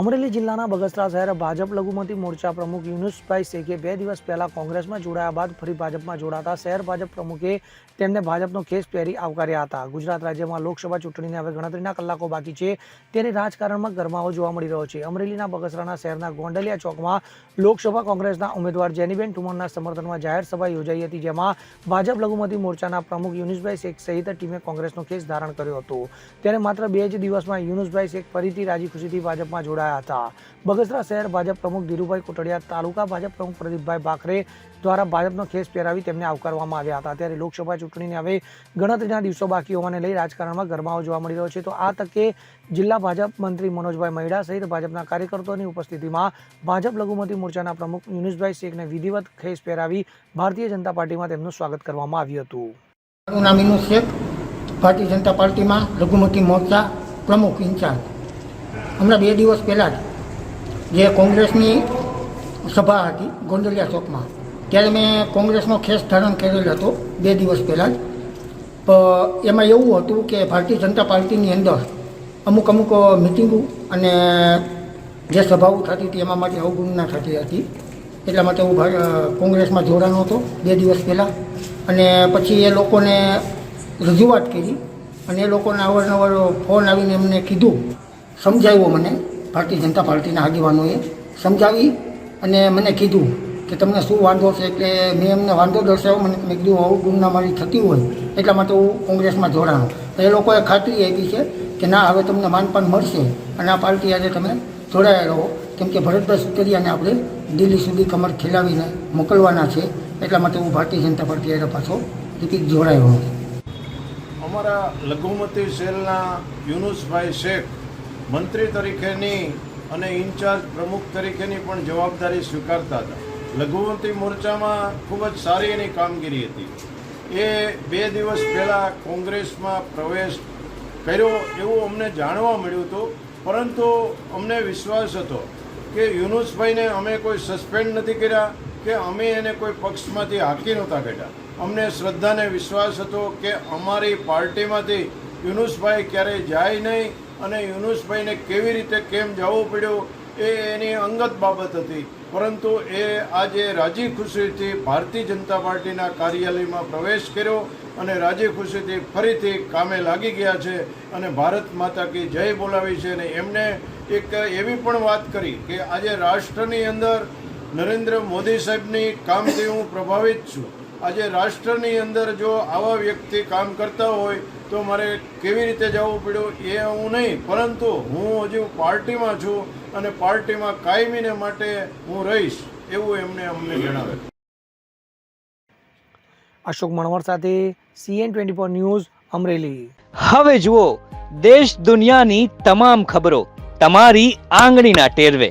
અમરેલી જિલ્લાના બગસરા શહેર ભાજપ લઘુમતી મોરચા પ્રમુખ યુનુસભાઈ શેખે બે દિવસ પહેલા કોંગ્રેસમાં જોડાયા બાદ ફરી ભાજપમાં જોડાતા શહેર ભાજપ પ્રમુખે તેમને ભાજપનો કેસ પહેરી આવકાર્યા હતા. ગુજરાત રાજ્યમાં લોકસભા ચૂંટણીને હવે ગણતરીના કલાકો બાકી છે. ત્યારે રાજકારણમાં ગરમાવો જોવા મળી રહ્યો છે. અમરેલીના બગસરાના શહેરના ગોંડલિયા ચોકમાં લોકસભા કોંગ્રેસના ઉમેદવાર જેનીબેન ઠુમરના સમર્થનમાં જાહેર સભા યોજાઈ હતી, જેમાં ભાજપ લઘુમતી મોરચાના પ્રમુખ યુનુસભાઈ શેખ સહિત ટીમે કોંગ્રેસનો કેસ ધારણ કર્યો હતો. ત્યારે માત્ર બે જ દિવસમાં યુનુસભાઈ શેખ ફરીથી રાજી ખુશીથી ભાજપમાં જોડાયા હતા. બગસરા શહેર ભાજપ પ્રમુખ ધીરુભાઈ કોટડિયા, તાલુકા ભાજપ પ્રમુખ પ્રદીપભાઈ બાખરે દ્વારા ભાજપનો ખેસ પહેરાવી તેમને આવકારવામાં આવ્યા હતા. ત્યારે લોકસભા ચૂંટણીને હવે ગણતરીના દિવસો બાકી હોવાને લઈ રાજકારણમાં ગરમાવો જોવા મળી રહ્યો છે. તો આ તકે જિલ્લા ભાજપ મંત્રી મનોજભાઈ મહિડા સહિત ભાજપના કાર્યકર્તાઓની ઉપસ્થિતિમાં ભાજપ લઘુમતી મોરચાના પ્રમુખ યુનુસભાઈ શેખને વિધિવત ખેસ પહેરાવી ભારતીય જનતા પાર્ટીમાં તેમનું સ્વાગત કરવામાં આવ્યું હતું. ભારતીય જનતા પાર્ટીમાં લઘુમતી મોરચા પ્રમુખ ઇન્ચાર્જ. હમણાં બે દિવસ પહેલાં જ જે કોંગ્રેસની સભા હતી ગોંડલિયા ચોકમાં, ત્યારે મેં કોંગ્રેસનો ખેસ ધારણ કરેલો હતો બે દિવસ પહેલાં જ. એમાં એવું હતું કે ભારતીય જનતા પાર્ટીની અંદર અમુક અમુક મિટિંગો અને જે સભાઓ થતી હતી એમાં માટે અવગણના થતી હતી. એટલા માટે હું કોંગ્રેસમાં જોડાનો હતો બે દિવસ પહેલાં. અને પછી એ લોકોને રજૂઆત કરી અને એ લોકોને અવારનવાર ફોન આવીને એમને કીધું સમજાવ્યો મને ભારતીય જનતા પાર્ટીના આગેવાનોએ સમજાવી અને મને કીધું કે તમને શું વાંધો છે એટલે મેં એમને વાંધો દર્શાવ્યો. મને મેં કીધું, આવું મારી થતી હોય એટલા માટે હું કોંગ્રેસમાં જોડાણો. તો એ લોકોએ ખાતરી આપી છે કે ના, હવે તમને માનપાન મળશે અને આ પાર્ટી આજે તમે જોડાયા રહો. કેમ કે ભરતભાઈ સુતરિયાને આપણે દિલ્હી સુધી કમર ખીલાવીને મોકલવાના છે. એટલા માટે હું ભારતીય જનતા પાર્ટી આજે પાછો ટિકિટ જોડાયો અમારા લઘુમતી સેલના યુનુસભાઈ શેખ મંત્રી તરીકેની અને ઇન્ચાર્જ પ્રમુખ તરીકેની પણ જવાબદારી સ્વીકારતા હતા. લઘુમતી મોરચામાં ખૂબ જ સારી એની કામગીરી હતી. એ બે દિવસ પહેલાં કોંગ્રેસમાં પ્રવેશ કર્યો એવું અમને જાણવા મળ્યું હતું, પરંતુ અમને વિશ્વાસ હતો કે યુનુસભાઈને અમે કોઈ સસ્પેન્ડ નથી કર્યા કે અમે એને કોઈ પક્ષમાંથી હાંકી નહોતા કાઢ્યા. અમને શ્રદ્ધાને વિશ્વાસ હતો કે અમારી પાર્ટીમાંથી યુનુસભાઈ ક્યારેય જાય નહીં અને યુનુસભાઈને કેવી રીતે કેમ જવું પડ્યું એ એની અંગત બાબત હતી. પરંતુ એ આજે રાજી ખુશીથી ભારતીય જનતા પાર્ટીના કાર્યાલયમાં પ્રવેશ કર્યો અને રાજી ખુશીથી ફરીથી કામે લાગી ગયા છે અને ભારત માતા કી જય બોલાવી છે અને એમને એક એવી પણ વાત કરી કે આજે રાષ્ટ્રની અંદર નરેન્દ્ર મોદી સાહેબની કામથી હું પ્રભાવિત છું. આજે રાષ્ટ્રની અંદર જો આવા વ્યક્તિ કામ કરતા હોય તો મારે કેવી રીતે જવું પડ્યું એ હું નહીં. પરંતુ હું હજુ પાર્ટીમાં છું અને પાર્ટીમાં કાયમીને માટે હું રહીશ એવું એમને અમને જણાવે. અશોક મણવર સાથે CN twenty four news Amreli. હવે જુઓ દેશ દુનિયાની તમામ ખબરો તમારી આંગળીના ટેરવે.